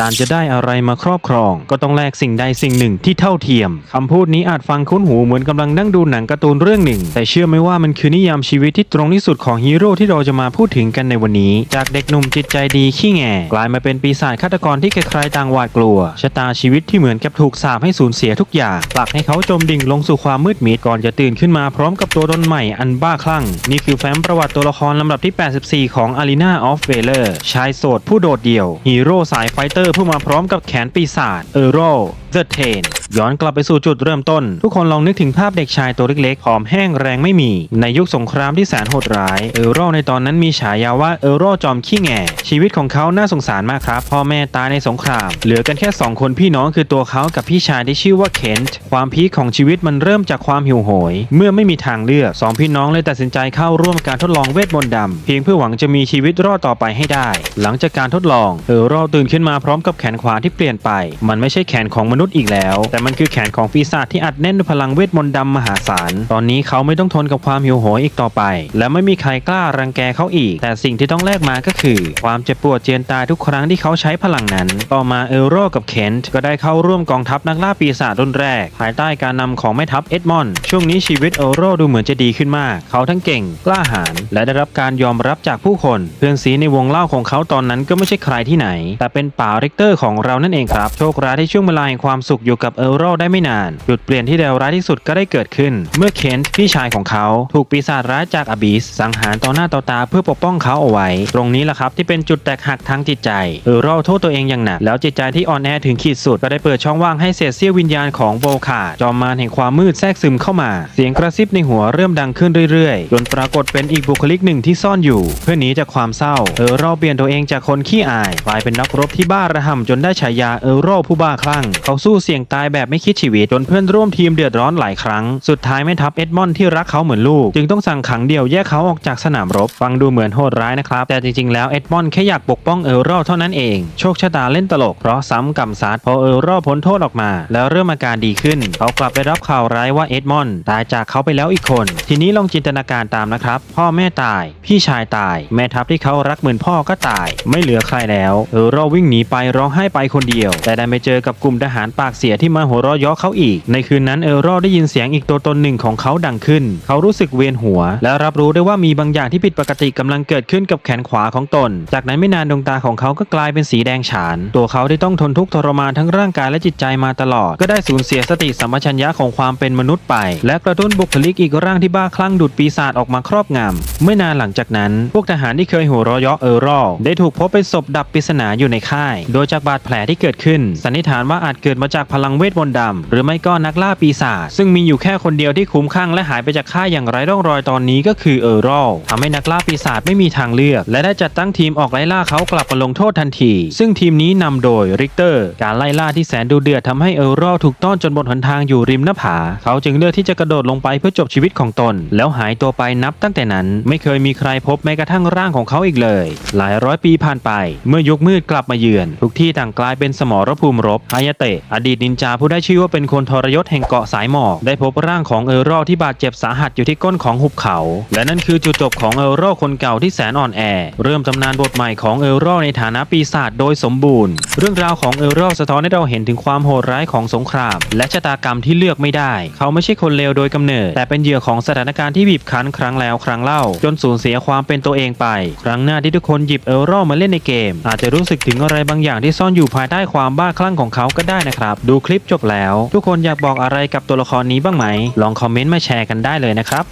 การจะได้อะไรมาครอบครอง ก็ต้องแลกสิ่งใดสิ่งหนึ่งที่เท่าเทียมคำพูดนี้อาจฟังคุ้นหูเหมือนกำลังนั่งดูหนังการ์ตูนเรื่องหนึ่ง แต่เชื่อไหมว่ามันคือนิยามชีวิตที่ตรงที่สุดของฮีโร่ที่เราจะมาพูดถึงกันในวันนี้ จากเด็กหนุ่มจิตใจดีขี้แง่กลายมาเป็นปีศาจฆาตกรที่ใครๆต่างหวาดกลัวชะตาชีวิตที่เหมือนกับถูกสาปให้สูญเสียทุกอย่างผลักให้เขาจมดิ่งลงสู่ความมืดมิดก่อนจะตื่นขึ้นมาพร้อมกับตัวตนใหม่อันบ้าคลั่ง นี่คือแฟ้มประวัติตัวละครลำดับที่ 84 ของอารีนาออฟเวเลอร์ชายโสดผู้โดดเดี่ยวฮีโร่สายไฟเตอร์ผู้มาพร้อมกับแขนปีศาจเอโร The t a n ย้อนกลับไปสู่จุดเริ่มต้น ทุกคนลองนึกถึงภาพเด็กชายตัวเล็กๆผอมแห้งแรงไม่มี ในยุคสงครามที่แสนโหดร้าย เอโรในตอนนั้นมีฉายาว่าเอโรจอมขี้แง่ชีวิตของเขาน่าสงสารมากครับ พ่อแม่ตายในสงคราม เหลือกันแค่ 2 คนพี่น้องคือตัวเขากับพี่ชายที่ชื่อว่าเคนต์ความพีคของชีวิตมันเริ่มจากความหิวโหย เมื่อไม่มีทางเลือกสองพี่น้องเลยตัดสินใจเข้าร่วมการทดลองเวทมนต์ดำเพียงเพื่อหวังจะมีชีวิตรอดต่อไปให้ได้ หลังจากการทดลองเอโรตื่นขึ้นมาพร้อมกับแขนขวาที่เปลี่ยนไป มันไม่ใช่แขนของมนุษย์อีกแล้ว แต่มันคือแขนของปีศาจที่อัดแน่นด้วยพลังเวทมนต์ดำมหาศาล ตอนนี้เขาไม่ต้องทนกับความหิวโหยอีกต่อไป และไม่มีใครกล้ารังแกเขาอีก แต่สิ่งที่ต้องแลกมาก็คือ ความเจ็บปวดเจียนตายทุกครั้งที่เขาใช้พลังนั้น ต่อมาเอโรกับเคนต์ก็ได้เข้าร่วมกองทัพนักล่าปีศาจรุ่นแรก ภายใต้การนำของแม่ทัพเอ็ดมอนด์ช่วงนี้ชีวิตเอโรดูเหมือนจะดีขึ้นมาก เขาทั้งเก่งกล้าหาญและได้รับการยอมรับจากผู้คน เพื่อนซีในวงเล่าของเขาตอนนั้นก็ไม่ใช่ใครที่ไหน แต่เป็นป่าริกเตอร์ของเรานั่นเองครับโชคร้ายที่ช่วงเวลาแห่งความสุขอยู่กับเอร์โรได้ไม่นาน จุดเปลี่ยนที่เลวร้ายที่สุดก็ได้เกิดขึ้น เมื่อเคนต์พี่ชายของเขาถูกปีศาจร้ายจากอบิสสังหารต่อหน้าต่อตาเพื่อปกป้องเขาเอาไว้ ตรงนี้แหละครับที่เป็นจุดแตกหักทางจิตใจเอร์โรโทษตัวเองอย่างหนักแล้วจิตใจที่อ่อนแอถึงขีดสุดก็ได้เปิดช่องว่างให้เศษเสี้ยววิญญาณของโบคาจอมมารแห่งความมืดแทรกซึมเข้ามา เสียงกระซิบในหัวเริ่มดังขึ้นเรื่อยๆจนปรากฏเป็นอีกบุคลิกหนึ่งที่ซ่อนอยู่ เพื่อหนีจากความเศร้า เอร์โรเปลี่ยนตัวเองจากคนขี้อายกลายเป็นนักรบที่บ้าระห่ำจนได้ฉายาเอโรผู้บ้าคลั่งเขาสู้เสี่ยงตายแบบไม่คิดชีวิต จนเพื่อนร่วมทีมเดือดร้อนหลายครั้ง สุดท้ายแม่ทัพเอ็ดมอนด์ที่รักเขาเหมือนลูก จึงต้องสั่งขังเดี่ยวแยกเขาออกจากสนามรบ ฟังดูเหมือนโหดร้ายนะครับ แต่จริงๆ แล้วเอ็ดมอนด์แค่อยากปกป้องเอโรเท่านั้นเอง โชคชะตาเล่นตลก เพราะซ้ำกำซัดพอเอโรพ้นโทษออกมา แล้วเริ่มอาการดีขึ้น เขากลับไปรับข่าวร้ายว่าเอ็ดมอนด์ตายจากเขาไปแล้วอีกคน ทีนี้ลองจินตนาการตามนะครับ พ่อแม่ตาย พี่ชายตาย แม่ทัพที่เขารักเหมือนพ่อก็ตาย ไม่เหลือใครแล้ว เอโรวิ่งหนีไปร้องไห้ไปคนเดียว แต่ได้ไปเจอกับกลุ่มทหารปากเสียที่มาหัวเราะเยาะเขาอีก ในคืนนั้นเอโรได้ยินเสียงอีกตัวตนหนึ่งของเขาดังขึ้น เขารู้สึกเวียนหัว และรับรู้ได้ว่ามีบางอย่างที่ผิดปกติกำลังเกิดขึ้นกับแขนขวาของตน จากนั้นไม่นานดวงตาของเขาก็กลายเป็นสีแดงฉาน ตัวเขาที่ต้องทนทุกข์ทรมานทั้งร่างกายและจิตใจมาตลอด ก็ได้สูญเสียสติสัมปชัญญะของความเป็นมนุษย์ไป และกระตุ้นบุคลิกอีกร่างที่บ้าคลั่งดุดปีศาจออกมาครอบงำไม่นานหลังจากนั้น พวกทหารที่เคยหัวเราะเยาะเออรอได้ถูกพบเป็นศพดับปริศนาอยู่ในค่าย โดยจากบาดแผลที่เกิดขึ้น สันนิษฐานว่าอาจเกิดมาจากพลังเวทมนต์ดำหรือไม่ก็นักล่าปีศาจซึ่งมีอยู่แค่คนเดียวที่คุ้มข้างและหายไปจากค่ายอย่างไร้ร่องรอยตอนนี้ก็คือเออรอลทำให้นักล่าปีศาจไม่มีทางเลือก และได้จัดตั้งทีมออกไล่ล่าเขากลับมาลงโทษทันที ซึ่งทีมนี้นำโดยริกเตอร์ การไล่ล่าที่แสนดูเดือดทำให้เออรอลถูกต้อนจนบนหนทางอยู่ริมหน้าผา เขาจึงเลือกที่จะกระโดดลงไปเพื่อจบชีวิตของตน แล้วหายตัวไปนับตั้งแต่นั้น ไม่เคยมีใครพบแม้กระทั่งร่างของเขาอีกเลย หลายร้อยปีผ่านไป เมื่อยุคมืดกลับมาเยือน ทุกที่ต่างกลายเป็นสมรภูมิรบฮายาเตะอดีตนินจาผู้ได้ชื่อว่าเป็นคนทรยศแห่งเกาะสายหมอกได้พบร่างของเออรอลที่บาดเจ็บสาหัสอยู่ที่ก้นของหุบเขา และนั่นคือจุดจบของเออรอลคนเก่าที่แสนอ่อนแอ เริ่มตำนานบทใหม่ของเออรอลในฐานะปีศาจโดยสมบูรณ์ เรื่องราวของเออรอลสะท้อนให้เราเห็นถึงความโหดร้ายของสงคราม และชะตากรรมที่เลือกไม่ได้ เขาไม่ใช่คนเลวโดยกำเนิด แต่เป็นเหยื่อของสถานการณ์ที่บีบคั้นครั้งแล้วครั้งเล่า จนสูญเสียความเป็นตัวเองไป ครั้งหน้าที่ทุกคนหยิบเออรอลมาเล่นในเกม อาจจะรู้สึกถึงอะไรบางอย่างที่ซ่อนอยู่ภายใต้ความบ้าคลั่งของเขาก็ได้นะครับ ดูคลิปจบแล้ว ทุกคนอยากบอกอะไรกับตัวละครนี้บ้างไหม ลองคอมเมนต์มาแชร์กันได้เลยนะครับ